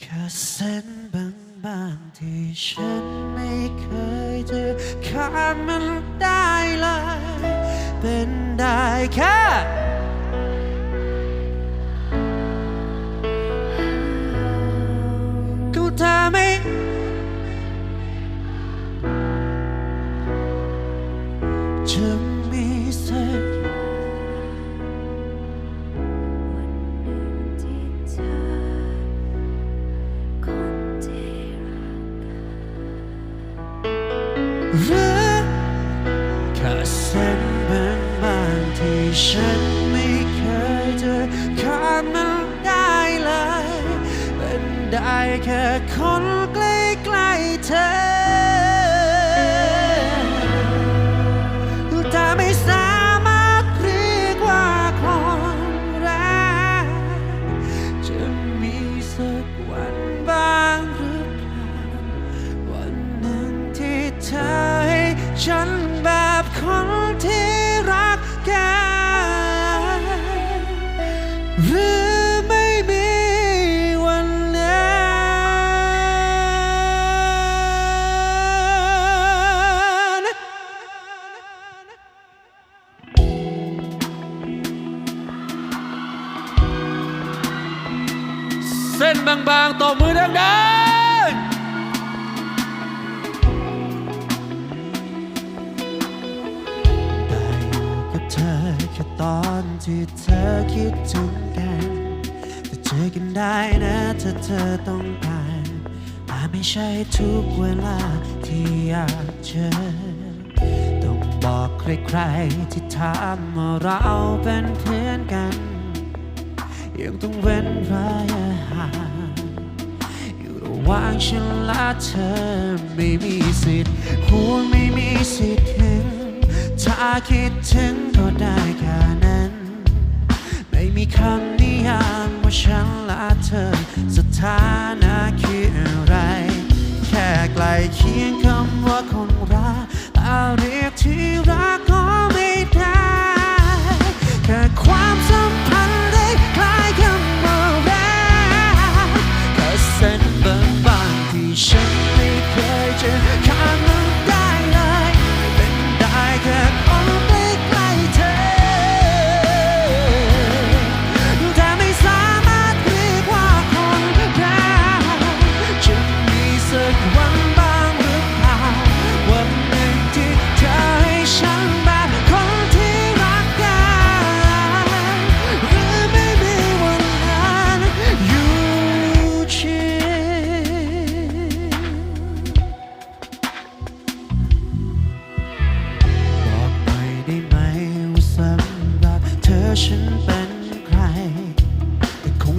แค่เส้นบางๆที่ฉันไม่เคยเจอข้ามมันได้เลย เป็นได้แค่ ส้นบางที่ฉันไม่เคยเจอขาดมันได้เลย เป็นได้แค่คน หรือไม่มีวันนั้นเที่เธอคิดถึงกันจะเจอกันได้นะถ้าเธอต้องการแต่ไม่ใช่ทุกเวลาที่อยากเจอ ต้องบอกใครๆที่ถามว่าเราเป็นเพื่อนกัน ยังต้องเว้นระยะห่างอยู่ระหว่างฉันและเธอไม่มีสิทธิ์ห่วงไม่มีสิทธิ์เห็นถ้าคิดถึงก็ได้แค่นั้น มีคำนิยามว่าฉัน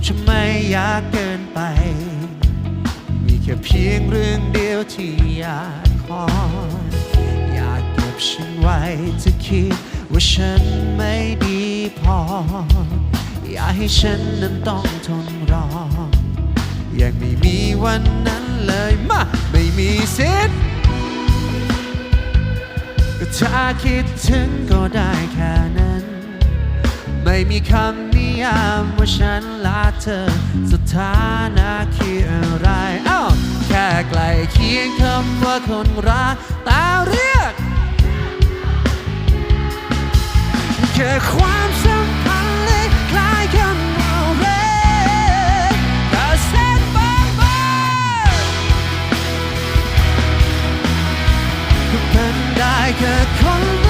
จะไม่ยากเกินไป มีแค่เพียงเรื่องเดียวที่อยากขอ อยากเก็บฉันไว้จะคิดว่าฉันไม่ดีพอ อยากให้ฉันนั้นต้องทนรอ ยังไม่มีวันนั้นเลยมาไม่มีสิทธิ์ก็ถ้าคิดถึงก็ได้แค่นั้น ไม่มีคำนิยามว่าฉันและเธอ สถานะคืออะไรอ้าวแค่ใกล้เคียงคำว่าคนรักตาเรียกแค่ความสัมพันธ์เล็กคล้ายคำว่าเรแต่เส้นบางๆเป็นได้แค่คน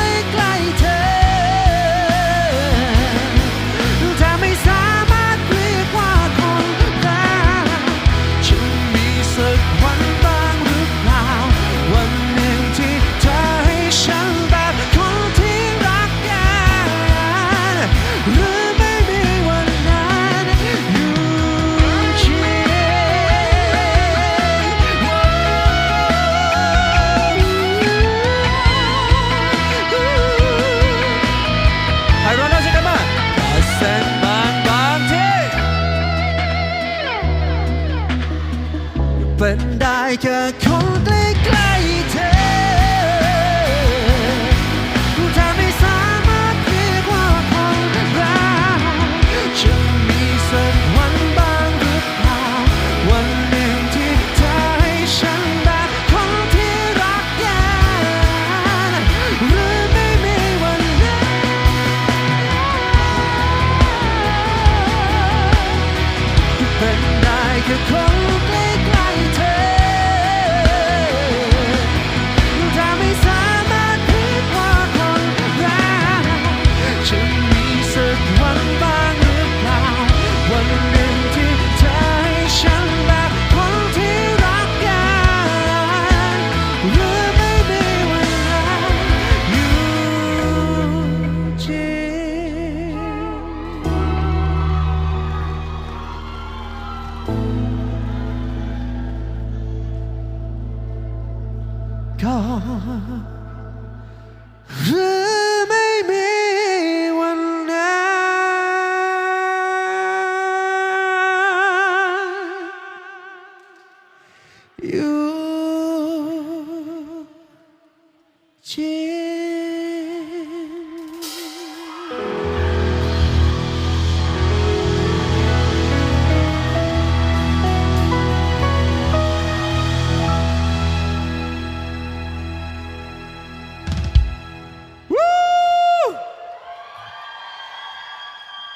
แค่คนใกล้ๆเธอถ้าไม่สามารถเรียกว่าคนรักฉันมีสักวันบ้างหรือเปล่าวันหนึ่งที่เธอให้ฉันได้คนที่รักกันหรือไม่มีวันนั้น เป็นได้แค่คน